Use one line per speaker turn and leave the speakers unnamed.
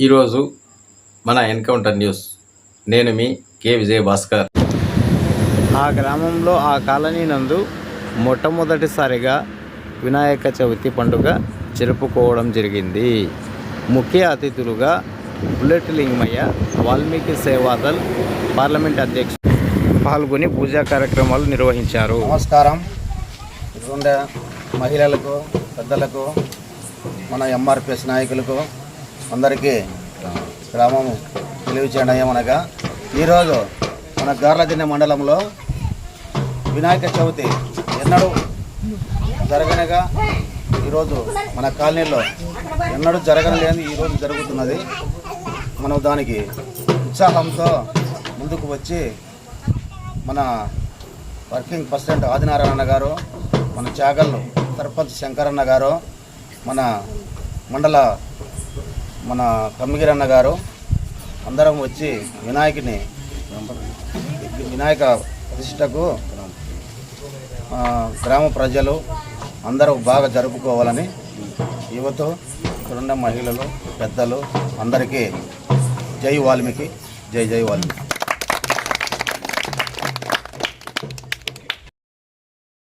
ఈరోజు మన encounter news. నేను మీ కె. విజయ భాస్కర్
ఆ గ్రామంలో ఆ కాలనీ నందు మొట్టమొదటిసారిగా వినాయక చవితి పండుగ జరుపుకోవడం జరిగింది. ముఖ్య అతిథులుగా బుల్లెట్ లింగమయ్య వాల్మీకి సేవాదల్ పార్లమెంట్ అధ్యక్షుడు పాల్గొని పూజా కార్యక్రమాలు నిర్వహించారు.
నమస్కారం. ఇటువంటి మహిళలకు పెద్దలకు మన ఎంఆర్పిఎస్ నాయకులకు అందరికీ గ్రామం తెలియచేయడం ఏమనగా ఈరోజు మన గార్లదిన్నె మండలంలో వినాయక చవితి ఎన్నడూ జరగనగా ఈరోజు మన కాలనీలో ఎన్నడూ జరగలేని ఈరోజు జరుగుతున్నది. మనం దానికి ఉత్సాహంతో ముందుకు వచ్చి మన వర్కింగ్ ప్రెసిడెంట్ ఆదినారాయణ గారు మన చాగళ్ళు సర్పంచ్ శంకరన్న గారు మన మండల మన కమ్మిగిరన్న గారు అందరం వచ్చి వినాయకుని వినాయక ప్రతిష్టకు గ్రామ ప్రజలు అందరూ బాగా జరుపుకోవాలని యువత ఇక్కడున్న మహిళలు పెద్దలు అందరికీ జై వాల్మీకి జై జై వాల్మీకి.